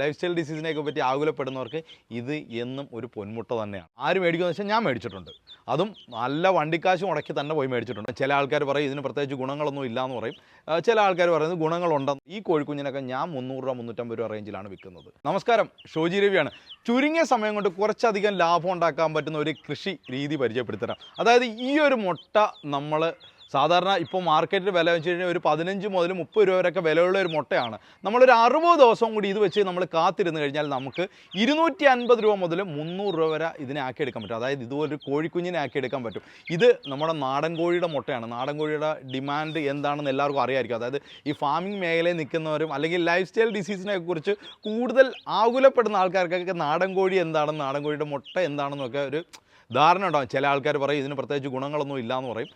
Life style ഡിസീസിനെയൊക്കെ പറ്റി ആകുലപ്പെടുന്നവർക്ക് ഇത് എന്നും ഒരു പൊന്മുട്ട തന്നെയാണ്. ആര് മേടിക്കുമെന്ന് വെച്ചാൽ ഞാൻ മേടിച്ചിട്ടുണ്ട്. അതും നല്ല വണ്ടിക്കാശ് മുടക്കി തന്നെ പോയി മേടിച്ചിട്ടുണ്ട്. ചില ആൾക്കാർ പറയും ഇതിന് പ്രത്യേകിച്ച് ഗുണങ്ങളൊന്നും ഇല്ല എന്ന് പറയും ചില ആൾക്കാർ പറയുന്നത് ഗുണങ്ങളുണ്ടെന്ന്. ഈ കോഴിക്കുഞ്ഞിനൊക്കെ ഞാൻ മുന്നൂറ് രൂപ മുന്നൂറ്റമ്പത് രൂപ റേഞ്ചിലാണ് വിൽക്കുന്നത്. നമസ്കാരം ഷോജി രവിയാണ്. ചുരുങ്ങിയ സമയം കൊണ്ട് കുറച്ചധികം ലാഭം ഉണ്ടാക്കാൻ പറ്റുന്ന ഒരു കൃഷി രീതി പരിചയപ്പെടുത്തരാം അതായത് ഈ ഒരു മുട്ട നമ്മൾ സാധാരണ ഇപ്പോൾ മാർക്കറ്റിൽ വില വെച്ച് കഴിഞ്ഞാൽ ഒരു പതിനഞ്ച് മുതൽ മുപ്പത് രൂപ വരെയൊക്കെ വിലയുള്ള ഒരു മുട്ടയാണ്. നമ്മളൊരു അറുപത് ദിവസം കൂടി ഇത് വെച്ച് നമ്മൾ കാത്തിരുന്ന് കഴിഞ്ഞാൽ നമുക്ക് ഇരുന്നൂറ്റി അൻപത് രൂപ മുതൽ മുന്നൂറ് രൂപ വരെ ഇതിനെ ആക്കിയെടുക്കാൻ പറ്റും. അതായത് ഇതുപോലൊരു കോഴിക്കുഞ്ഞിനെ ആക്കിയെടുക്കാൻ പറ്റും. ഇത് നമ്മുടെ നാടൻ കോഴിയുടെ മുട്ടയാണ്. നാടൻ കോഴിയുടെ ഡിമാൻഡ് എന്താണെന്ന് എല്ലാവർക്കും അറിയാമായിരിക്കും അതായത് ഈ ഫാമിംഗ് മേഖലയിൽ നിൽക്കുന്നവരും അല്ലെങ്കിൽ ലൈഫ് സ്റ്റൈൽ ഡിസീസിനെ കുറിച്ച് കൂടുതൽ ആകുലപ്പെടുന്ന ആൾക്കാർക്കൊക്കെ നാടൻ കോഴി എന്താണെന്ന് നാടൻ കോഴിയുടെ മുട്ട എന്താണെന്നൊക്കെ ഒരു ധാരണ ഉണ്ടാകും ചില ആൾക്കാർ പറയും ഇതിന് പ്രത്യേകിച്ച് ഗുണങ്ങളൊന്നും ഇല്ല എന്ന് പറയും.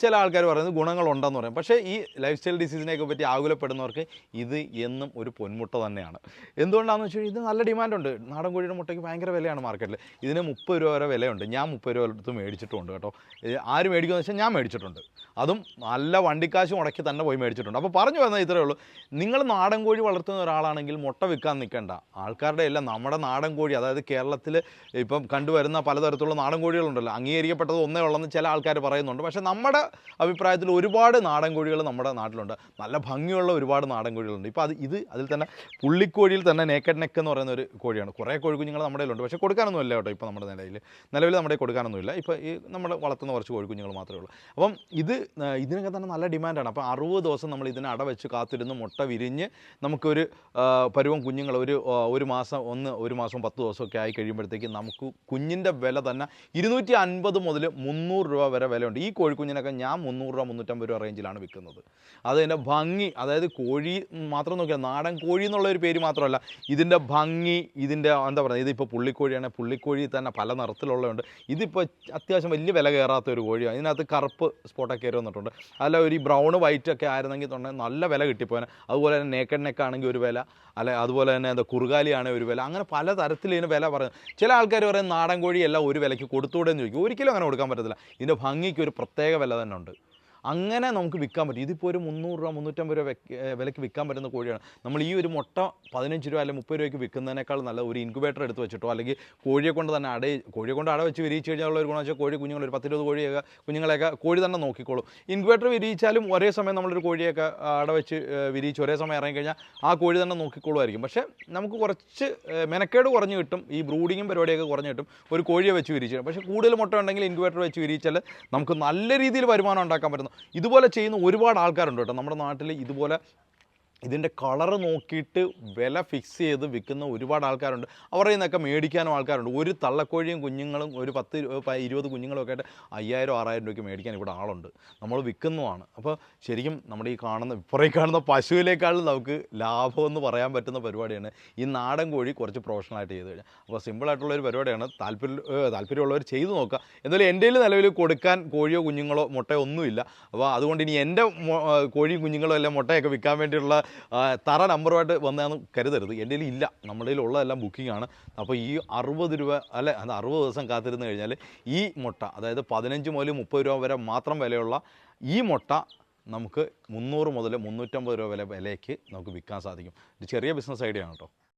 ചില ആൾക്കാർ പറയുന്നത് ഗുണങ്ങളുണ്ടെന്ന് പറയും. പക്ഷേ ഈ ലൈഫ് സ്റ്റൈൽ ഡിസീസിനെയൊക്കെ പറ്റി ആകുലപ്പെടുന്നവർക്ക് ഇത് എന്നും ഒരു പൊന്മുട്ട തന്നെയാണ്. എന്തുകൊണ്ടാണെന്ന് വെച്ച് കഴിഞ്ഞാൽ ഇത് നല്ല ഡിമാൻഡുണ്ട്. നാടൻ കോഴിയുടെ മുട്ടയ്ക്ക് ഭയങ്കര വിലയാണ് മാർക്കറ്റിൽ ഇതിന് മുപ്പത് രൂപ വരെ വിലയുണ്ട്. ഞാൻ മുപ്പത് രൂപ അടുത്ത് മേടിച്ചിട്ടുണ്ട് കേട്ടോ. ആര് മേടിക്കുമെന്ന് വെച്ചാൽ ഞാൻ മേടിച്ചിട്ടുണ്ട്. അതും നല്ല വണ്ടിക്കാശ് മുടക്കി തന്നെ പോയി മേടിച്ചിട്ടുണ്ട്. അപ്പോൾ പറഞ്ഞു വന്നാൽ ഇത്രയേ ഉള്ളൂ. നിങ്ങൾ നാടൻ കോഴി വളർത്തുന്ന ഒരാളാണെങ്കിൽ മുട്ട വിൽക്കാൻ നിൽക്കേണ്ട. ആൾക്കാരുടെ എല്ലാം നമ്മുടെ നാടൻ കോഴി അതായത് കേരളത്തിൽ ഇപ്പം കണ്ടുവരുന്ന പലതരത്തിലുള്ള നാടൻ കോഴികളുണ്ടല്ലോ. അംഗീകരിക്കപ്പെട്ടത് ഒന്നേ ഉള്ളെന്ന് ചില ആൾക്കാർ പറയുന്നുണ്ട്. പക്ഷേ നമ്മുടെ അഭിപ്രായത്തിൽ ഒരുപാട് നാടൻ കോഴികൾ നമ്മുടെ നാട്ടിലുണ്ട്. നല്ല ഭംഗിയുള്ള ഒരുപാട് നാടൻ കോഴികളുണ്ട്. ഇപ്പോൾ അത് ഇത് അതിൽ തന്നെ പുള്ളിക്കോഴിയിൽ തന്നെ നേക്കഡ് നെക്ക് എന്ന് പറയുന്ന ഒരു കോഴിയാണ്. കുറേ കോഴിക്കുഞ്ഞുങ്ങൾ നമ്മുടെ കയ്യിലുണ്ട്. പക്ഷേ കൊടുക്കാനൊന്നും ഇല്ല കേട്ടോ ഇപ്പോൾ നമ്മുടെ നിലയിൽ നിലവിൽ നമ്മുടെ കൊടുക്കാനൊന്നുമില്ല. ഇപ്പോൾ ഈ നമ്മൾ വളർത്തുന്ന കുറച്ച് കോഴിക്കുഞ്ഞുങ്ങൾ മാത്രമേ ഉള്ളൂ. അപ്പം ഇത് ഇതിനൊക്കെ തന്നെ നല്ല ഡിമാൻഡാണ്. അപ്പോൾ അറുപത് ദിവസം നമ്മൾ ഇതിനെ അടവെച്ച് കാത്തിരുന്ന് മുട്ട വിരിഞ്ഞ് നമുക്കൊരു പരുവം കുഞ്ഞുങ്ങൾ ഒരു ഒരു മാസം ഒന്ന് ഒരു മാസം പത്ത് ദിവസമൊക്കെ ആയി കഴിയുമ്പോഴത്തേക്ക് നമുക്ക് കുഞ്ഞിന്റെ വില തന്നെ ഇരുന്നൂറ്റി അൻപത് മുതൽ മുന്നൂറ് രൂപ വരെ വിലയുണ്ട്. ഈ കോഴിക്കുഞ്ഞിനൊക്കെ ഞാൻ മുന്നൂറ് രൂപ മുന്നൂറ്റമ്പത് രൂപ റേഞ്ചിലാണ് വിൽക്കുന്നത്. അത് അതിന്റെ ഭംഗി അതായത് കോഴി മാത്രം നോക്കിയാൽ നാടൻ കോഴി എന്നുള്ള ഒരു പേര് മാത്രമല്ല ഇതിന്റെ ഭംഗി ഇതിന്റെ എന്താ പറയുക ഇതിപ്പോൾ പുള്ളിക്കോഴിയാണ് പുള്ളിക്കോഴി തന്നെ പല നിറത്തിലുള്ളതുണ്ട്. ഇതിപ്പോൾ അത്യാവശ്യം വലിയ വില കയറാത്ത ഒരു കോഴിയാണ്. ഇതിനകത്ത് കറുപ്പ് സ്പോട്ടൊക്കെ കയറി വന്നിട്ടുണ്ട്. അല്ല ഒരു ബ്രൗൺ വൈറ്റ് ഒക്കെ ആയിരുന്നെങ്കിൽ തന്നെ നല്ല വില കിട്ടിപ്പോനെ. അതുപോലെ തന്നെ നേക്കഡ് നെക്ക് ആണെങ്കിൽ ഒരു വില അല്ലെ അതുപോലെ തന്നെ എന്താ കുറുകാലിയാണ് ഒരു വില. അങ്ങനെ പല തരത്തിൽ ഇതിന് വില പറയുന്നത് ചില ആൾക്കാർ പറയും നാടൻ കോഴിയെല്ലാം ഒരു വിലയ്ക്ക് കൊടുത്തുകൂടെ എന്ന് ചോദിക്കും. ഒരിക്കലും അങ്ങനെ കൊടുക്കാൻ പറ്റത്തില്ല. ഇതിന്റെ ഭംഗിക്ക് ഒരു പ്രത്യേക വില തന്നെ ഉണ്ട് അങ്ങനെ നമുക്ക് വിൽക്കാൻ പറ്റും. ഇതിപ്പോൾ ഒരു മുന്നൂറ് രൂപ മുന്നൂറ്റമ്പത് രൂപ വിലയ്ക്ക് വിൽക്കാൻ പറ്റുന്ന കോഴിയാണ്. നമ്മൾ ഈ ഒരു മുട്ട പതിനഞ്ച് രൂപ അല്ലെങ്കിൽ മുപ്പത് രൂപയ്ക്ക് വിൽക്കുന്നതിനേക്കാൾ നല്ല ഒരു ഇൻക്യുബേറ്റർ എടുത്ത് വെച്ചിട്ടോ അല്ലെങ്കിൽ കോഴിയെ കൊണ്ട് തന്നെ അട കോഴിയെ കൊണ്ട് അട വെച്ച് വിരിയിച്ച് കഴിഞ്ഞാൽ ഒരു ഗുണം വെച്ചാൽ കോഴി കുഞ്ഞുങ്ങൾ ഒരു പത്തിരുപത് കോഴിയൊക്കെ കുഞ്ഞുങ്ങളെയൊക്കെ കോഴി തന്നെ നോക്കിക്കോളും. ഇൻക്യുബേറ്റർ വിരിയിച്ചാലും ഒരേ സമയം നമ്മളൊരു കോഴിയൊക്കെ അട വെച്ച് വിരിയിച്ച് ഒരേ സമയം ഇറങ്ങിക്കഴിഞ്ഞാൽ ആ കോഴി തന്നെ നോക്കിക്കോളുമായിരിക്കും. പക്ഷേ നമുക്ക് കുറച്ച് മെനക്കേട് കുറഞ്ഞ് കിട്ടും. ഈ ബ്രൂഡിങ്ങും പരിപാടിയൊക്കെ കുറഞ്ഞ് കിട്ടും ഒരു കോഴിയെ വെച്ച് വിരിച്ചു പക്ഷേ കൂടുതൽ മുട്ട ഉണ്ടെങ്കിൽ ഇൻക്യുബേറ്റർ വെച്ച് വിരിയിച്ചാൽ നമുക്ക് നല്ല രീതിയിൽ വരുമാനം ഉണ്ടാക്കാൻ പറ്റുന്നു. ഇതുപോലെ ചെയ്യുന്ന ഒരുപാട് ആൾക്കാരുണ്ട് കേട്ടോ. നമ്മുടെ നാട്ടിൽ ഇതുപോലെ ഇതിന്റെ കളർ നോക്കിയിട്ട് വില ഫിക്സ് ചെയ്ത് വിൽക്കുന്ന ഒരുപാട് ആൾക്കാരുണ്ട്. അവരുടെ നിന്നൊക്കെ മേടിക്കാനും ആൾക്കാരുണ്ട്. ഒരു തള്ളക്കോഴിയും കുഞ്ഞുങ്ങളും ഒരു പത്ത് ഇരുപത് കുഞ്ഞുങ്ങളും ഒക്കെ ആയിട്ട് അയ്യായിരം ആറായിരം രൂപയ്ക്ക് മേടിക്കാൻ ഇവിടെ ആളുണ്ട്. നമ്മൾ വിൽക്കുന്നതാണ്. അപ്പോൾ ശരിക്കും നമ്മുടെ ഈ കാണുന്ന ഇപ്പുറേ കാണുന്ന പശുവിനേക്കാളും നമുക്ക് ലാഭമെന്ന് പറയാൻ പറ്റുന്ന പരിപാടിയാണ് ഈ നാടൻ കോഴി കുറച്ച് പ്രൊഫഷണലായിട്ട് ചെയ്ത് കഴിഞ്ഞാൽ. അപ്പോൾ സിമ്പിളായിട്ടുള്ള ഒരു പരിപാടിയാണ്. താല്പര്യം താല്പര്യമുള്ളവർ ചെയ്തു നോക്കുക. എന്തായാലും എന്റെ നിലവിൽ കൊടുക്കാൻ കോഴിയോ കുഞ്ഞുങ്ങളോ മുട്ടയോ ഒന്നുമില്ല. അപ്പോൾ അതുകൊണ്ട് ഇനി എന്റെ കോഴിയും കുഞ്ഞുങ്ങളോ എല്ലാം മുട്ടയൊക്കെ വിൽക്കാൻ വേണ്ടിയുള്ള തറ നമ്പറുമായിട്ട് വന്നതെന്ന് കരുതരുത്. എന്റെ ഇല്ല. നമ്മുടെ ഉള്ളതെല്ലാം ബുക്കിംഗ് ആണ്. അപ്പോൾ ഈ അറുപത് രൂപ അല്ലെ അത് അറുപത് ദിവസം കാത്തിരുന്ന് കഴിഞ്ഞാൽ ഈ മുട്ട അതായത് പതിനഞ്ച് മുതൽ മുപ്പത് രൂപ വരെ മാത്രം വിലയുള്ള ഈ മുട്ട നമുക്ക് മുന്നൂറ് മുതൽ മുന്നൂറ്റമ്പത് രൂപ വില വിലയ്ക്ക് നമുക്ക് വിൽക്കാൻ സാധിക്കും. ഒരു ചെറിയ ബിസിനസ് ഐഡിയ ആണ് കേട്ടോ.